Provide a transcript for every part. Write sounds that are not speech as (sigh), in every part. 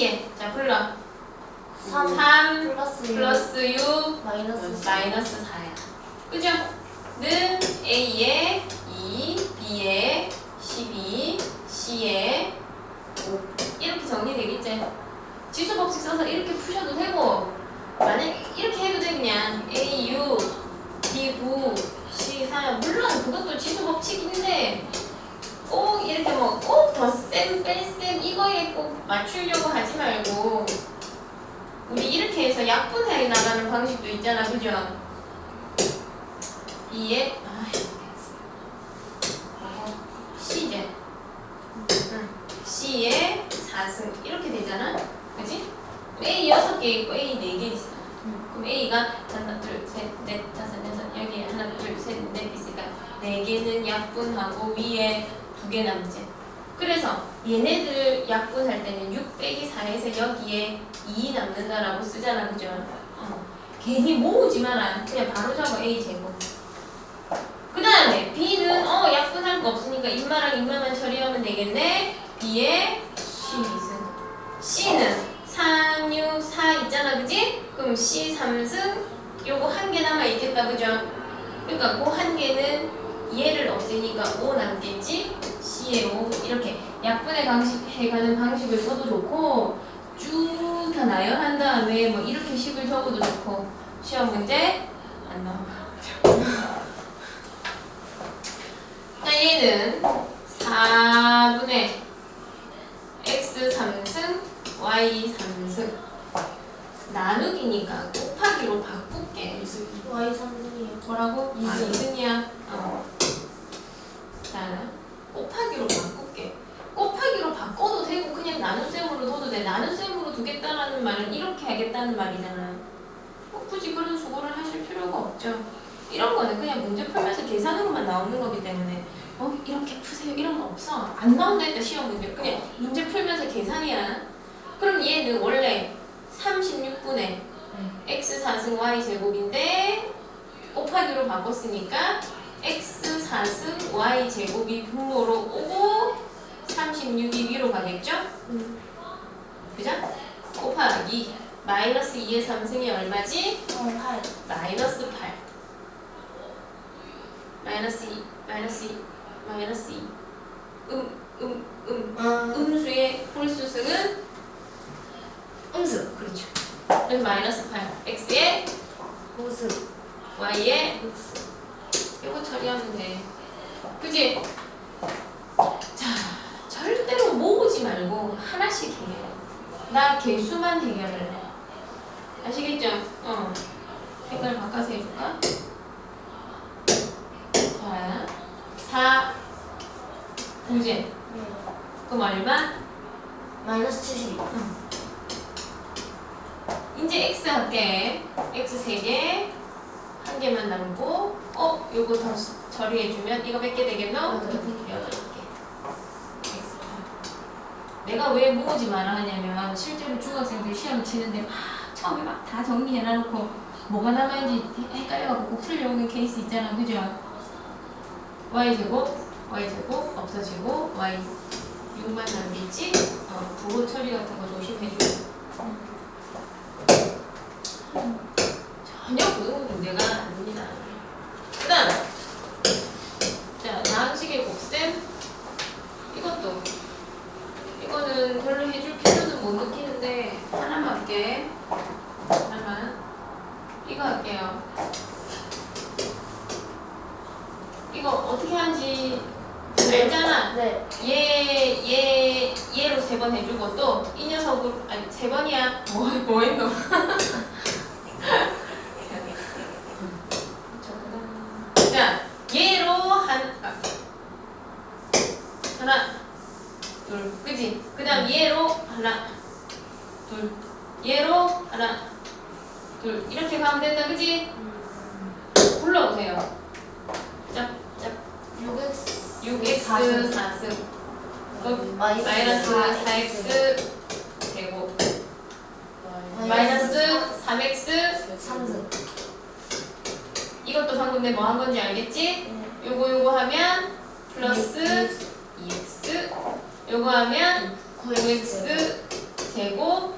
C에 자 불러. 3 3 플러스 6 플러스 6 마이너스 4 마이너스 4야 그죠? 는 A에 2 B에 12 C에 5 이렇게 정리되겠지? 지수 법칙 써서 이렇게 푸셔도 되고 만약 이렇게 해도 돼 그냥. A 6 B 9 C 4 물론 그것도 지수 법칙인데 꼭 이렇게 뭐꼭 뺄셈 이거에 꼭 맞추려고 하지 말고. 우리 이렇게 해서 약분해 나가는 방식도 있잖아 그죠? B에 아 C제. 응. C에 4승. 이렇게 되잖아. 그지? A 6개 있고 A 4개 있어. 그럼 A가 하나 둘셋넷 다섯 여섯 여기 하나 둘셋넷 있으니까 네 개는 약분하고 위에 두 개 남지 그래서 얘네들 약분할 때는 6 빼기 4에서 여기에 2 남는다라고 쓰잖아 그죠? 어. 괜히 모으지 마라 그냥 바로 잡아 A 제곱 그 다음에 B는 어 약분할 거 없으니까 인마랑 인마만 처리하면 되겠네 B에 12승 C는 3, 6, 4 있잖아 그지? 그럼 C 3승 요거 한 개 남아 있겠다 그죠? 그러니까 그 한 개는 얘를 없애니까 5 남겠지? C에 5 이렇게 약분의 방식 해가는 방식을 써도 좋고 쭉 다 나열한 다음에 뭐 이렇게 식을 적어도 좋고 시험 문제 안 나와 자 얘는 4분의 x 3승 y 3승 나누기니까 곱하기로 바꿀게 Y 3분이에요 뭐라고? 아 이승. 이승이야 어. 자 곱하기로 바꿀게. 곱하기로 바꿔도 되고 그냥 나눗셈으로 둬도 돼. 나눗셈으로 두겠다라는 말은 이렇게 하겠다는 말이잖아 꼭 굳이 그런 수고를 하실 필요가 없죠. 이런 거는 그냥 문제 풀면서 계산으로만 나오는 거기 때문에 어 이렇게 푸세요. 이런 거 없어. 안 나온다 했다 시험 문제. 그냥 문제 풀면서 계산이야. 그럼 얘는 원래 36분의 x 4승 y 제곱인데 곱하기로 바꿨으니까 x 4승 y 제곱이 분모로 오고 36이 위로 가겠죠? 그죠? 곱하기 마이너스 2의 3승이 얼마지? 어, 8 마이너스 8 마이너스 2 마이너스 2 마이너스 2 음, 음, 음. 아, 음수의 홀수승은 음수. 그렇죠. 그래서 마이너스 8 x에 우수 y에 육수 이거 처리하면 돼 그지? 자 절대로 모으지 말고 하나씩 해결해 나 개수만 해결을 해 아시겠죠? 어 색깔 바꿔서 해줄까? 자 4, 9제 네. 그럼 얼마? 마이너스 72 이제 x 할게 x 3개 한 개만 남고 어? 요거 더 수- 처리해주면 이거 몇 개 되겠노? 여덟 개. 여덟 개 x 내가 왜 모으지 마라 하냐면 실제로 중학생들 시험 치는데 막 처음에 막 다 정리해놔놓고 뭐가 남아있는지 헷갈려갖고 꼭 틀려오는 케이스 있잖아 그죠? y제곱 y제곱 없어지고 y 6만 남겠지? 어, 부호 처리 같은 거 조심해주고 전혀 문제가 안 됩니다. 그 다음, 자, 나항식의 곱셈. 이것도, 이거는 별로 해줄 필요는 못 느끼는데, 하나만 할게. 하나만. 이거 할게요. 이거 어떻게 하는지 알잖아. 네 얘, 얘, 얘로 세 번 해주고 또 이 녀석으로 아니 세 번이야. 뭐, 뭐 했노? 자, 얘로 한 아, 하나, 둘, 그지? 그다음 얘로 하나, 둘, 얘로 하나, 둘 이렇게 가면 된다, 그지? 불러보세요. 짭, 짭, 6x 6x 4승. 그럼 마이너스 4x 제곱 마이너스 3x 3승 이것도 방금 내 뭐 한 건지 알겠지? 네. 요거 요거 하면 플러스 2x 요거 하면 9x 제곱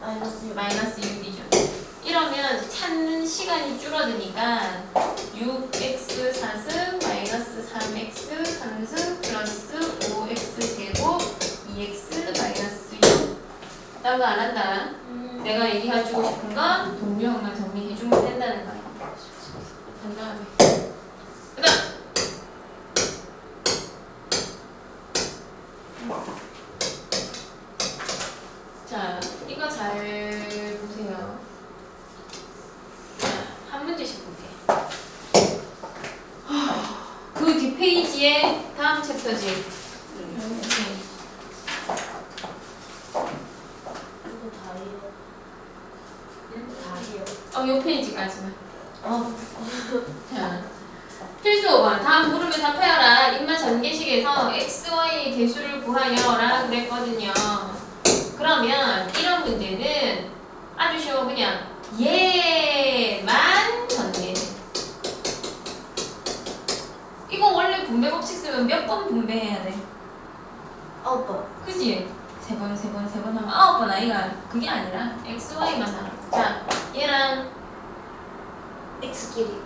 마이너스 6 마이너스 6이죠. 이러면 찾는 시간이 줄어드니까 6x 4승 마이너스 따로 안 한다. 음. 내가 얘기해주고 싶은 건 동료만 정리해주면 된다는 거야. 그 다음에 그 다음 챕터지. 3페이지까지만. 어. 필수 5번. 다음 물음에 답하여라. 입맛 전개식에서 x, y 개수를 구하여라 그랬거든요. 그러면 이런 문제는 아주 쉬워. 그냥 얘만 전개. 이거 원래 분배 법칙 쓰면 몇 번 분배해야 돼? 아홉 번. 그지? 세 번, 세 번, 세 번 하면 아홉 번 아이가 그게 아니라 x, y만 하라. 자, 얘랑 X끼리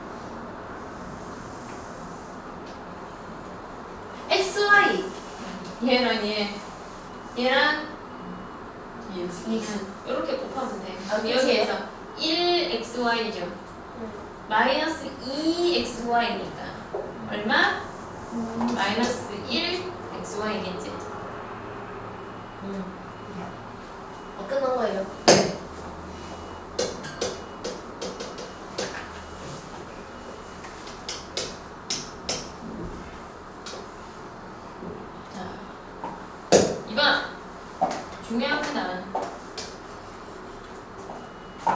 XY 얘랑 얘, 얘랑 X 이렇게 곱하면 돼. 아, 여기에서 1xy죠. 마이너스 2xy니까 얼마? 마이너스 1xy겠지. 음. 아 끝난 거예요 중요합니다.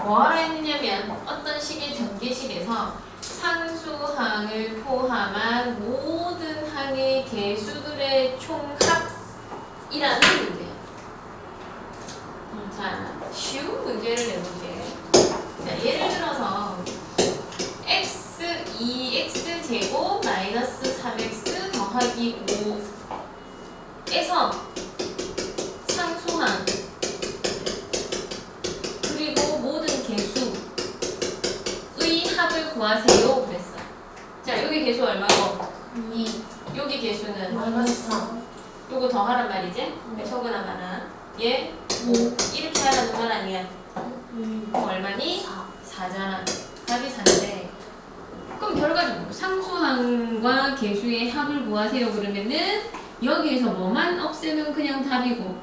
뭐하라 했느냐면 어떤 식의 전개식에서 상수항을 포함한 모든 항의 개수들의 총합이라는 문제야. 음, 자, 쉬운 문제를 내볼게. 자, 예를 들어서 x 2x 제곱 마이너스 3x 더하기 5에서 상수항 그리고 모든 개수의 합을 구하세요 그랬어. 자 여기 개수 얼마고? 2. 여기 개수는 마이너스 3 요거 더하란 말이지? 왜 적으나 많아? 얘 5. 이렇게 하라는 건 아니야. 음. 그럼 얼마니? 4 4잖아. 답이 4인데. 그럼 결과적으로 상수항과 개수의 합을 구하세요 그러면은 여기에서 뭐만 없애면 그냥 답이고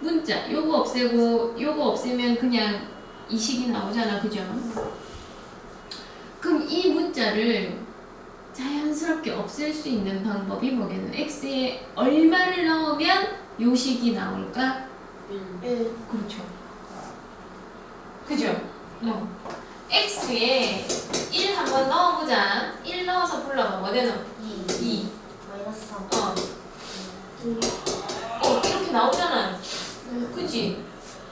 문자 요거 없애고 요거 없애면 그냥 이 식이 나오잖아 그죠? 그럼 이 문자를 자연스럽게 없앨 수 있는 방법이 뭐겠노? x에 얼마를 넣으면 요 식이 나올까? 1 그렇죠 그죠? 어. x에 1 한번 넣어보자 1 넣어서 불러봐 뭐 되노? 2 2 마이너스 3 어. 음. 어 이렇게 나오잖아 그지?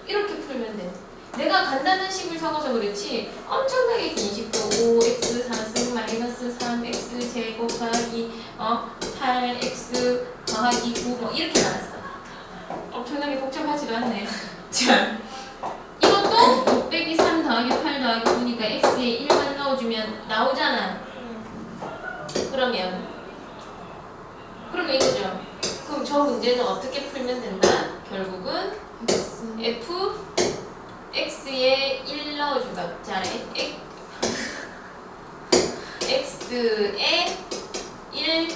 이렇게 풀면 돼. 내가 간단한 식을 적어서 그렇지 엄청나게 긴 식도 5x 4승 마이너스 3x 제곱 더하기 어 8x 더하기 9뭐 이렇게 나왔어. 엄청나게 복잡하지도 않네. (laughs) 자 이것도 6 빼기 3 더하기 8 더하기 9니까 x에 1만 넣어주면 나오잖아. 그러면 그러면 이거죠. 그럼 저 문제는 어떻게 풀면 된다? 결국은 f x에 1 넣어주다. 자, x, x에 1을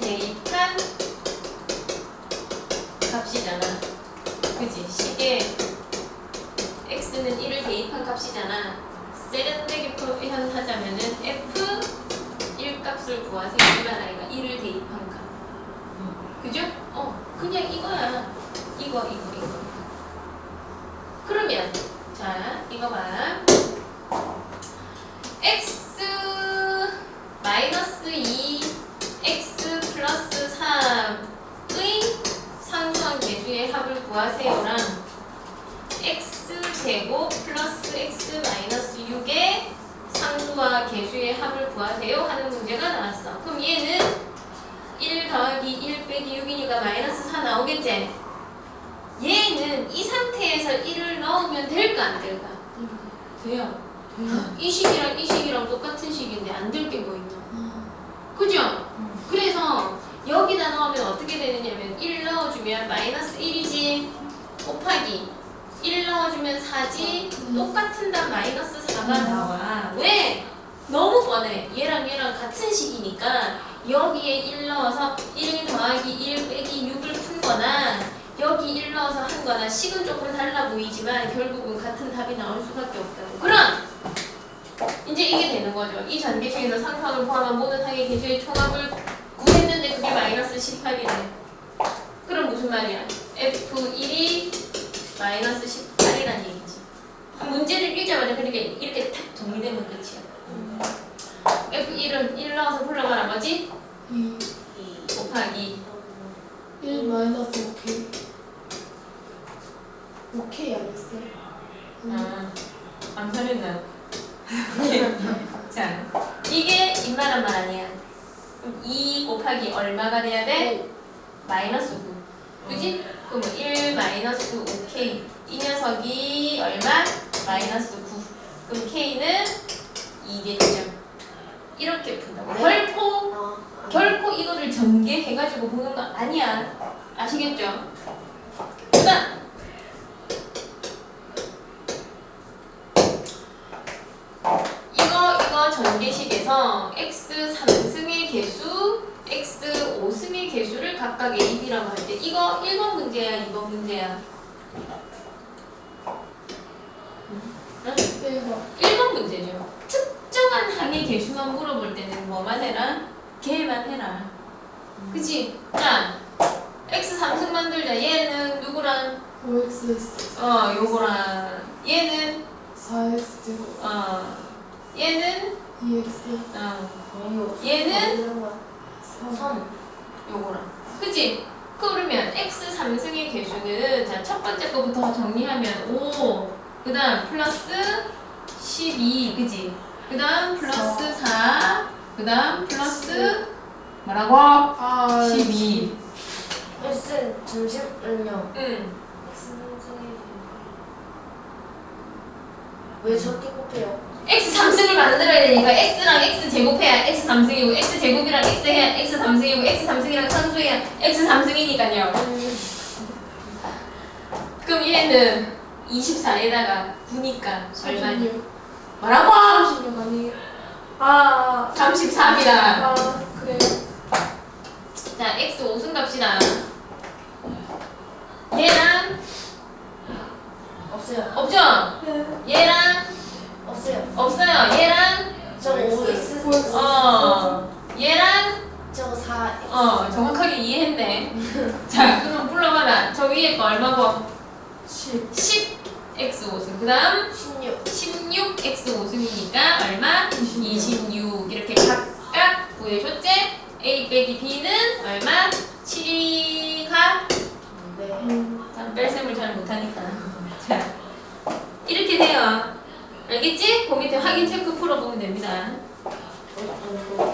대입한 값이잖아. 그지? 식에 x는 1을 대입한 값이잖아. 세련되게 표현하자면은 f 1 값을 구하세요. 이말 아이가 1을 대입한 값. 그죠? 어, 그냥 이거야. 이거, 이거, 이거. 그러면, 자, 이거 봐. x 마이너스 2, x 플러스 3의 상수한 개수의 합을 구하세요랑 x 제곱 플러스 x 마이너스 6의 상수와 개수의 합을 구하세요 하는 문제가 나왔어. 그럼 얘는 1 더하기 1 빼기 6이니까 마이너스 4 나오겠지? 얘는 이 상태에서 1을 넣으면 될까 안 될까? 돼요. 이 식이랑 이 식이랑 똑같은 식인데 안 될 게 뭐 있나? 그죠? 그래서 여기다 넣으면 어떻게 되느냐면 1 넣어주면 마이너스 1이지 곱하기 1 넣어주면 4지 똑같은 답 마이너스 4가 나와 왜? 너무 뻔해 얘랑 얘랑 같은 식이니까 여기에 1 넣어서 1 더하기 1 빼기 6을 푼 거나 여기 1 넣어서 한 거나 식은 조금 달라 보이지만 결국은 같은 답이 나올 수밖에 없다고 그럼 이제 이게 되는 거죠. 이 전개식에서 상수항을 포함한 모든 항의 개수의 총합을 구했는데 그게 마이너스 18이래. 그럼 무슨 말이야? F1이 마이너스 18이라는 얘기지. 문제를 읽자마자 그렇게 이렇게 탁 정리되면 끝이야. F1은 1 넣어서 풀러가 나머지 2 곱하기 1 마이너스 오케이 오케이 알겠어 아, 암살했나? (laughs) 자, 이게 입만한 말 아니야. 그럼 2 곱하기 얼마가 돼야 돼? 마이너스 9. 그지? 그럼 1 마이너스 오케이. 이 녀석이 얼마? 마이너스 9. 그럼 K는 2겠죠. 이렇게 푼다고. 네. 결코, 아, 결코 이거를 전개해가지고 보는 거 아니야. 아시겠죠? 그 다음. 이거, 이거 전개식에서 x 3승의 개수, x 5승의 개수를 각각 a, b라고 할 때 이거 1번 문제야, 2번 문제야? 응? 1번 1번 문제죠. 항의 개수만 물어볼 때는 뭐만 해라? 걔만 해라. 그치? 자, x 3승 만들자. 얘는 누구랑? 5x 어, 요거랑. 얘는, 4x 제곱 어, 얘는, 2x 어, 얘는 3 요거랑. 그치? 그러면 x 3승의 개수는, 자, 첫 번째 거부터 정리하면 5, 그 다음 플러스 12, 그치? 그 다음 플러스 4, 그 다음 플러스 뭐라고? 아 12. x 잠시만요 응. 왜 저렇게 곱해요? x 3승을 만들어야 되니까 x랑 x 제곱해야 x 3승이고 x 제곱이랑 x 해야 x 3승이고 x 3승이랑 상수해야 x 3승이니까요. 그럼 얘는 24에다가 9니까 얼마니? 36 뭐라고? 36 아니에요? 아 33이다. 아, 그래요? 자, x 5승 갑시다. 얘랑 없어요 없죠? 얘랑 없어요 없어요. 얘랑 저 5x 어 얘랑 저거 4 어 정확하게 이해했네. 자, 그럼 불러봐라. 저 위에 거 얼마고? 10 10 x 5승. 그 다음 16 16 x 5승이니까 얼마? 26 이렇게 각각 구해줬지? a 빼기 b는 얼마? 7이 가? 네참 뺄셈을 잘 못하니까. (laughs) 자, 이렇게 돼요. 알겠지? 그 밑에 확인 체크 풀어보면 됩니다. 어, 어,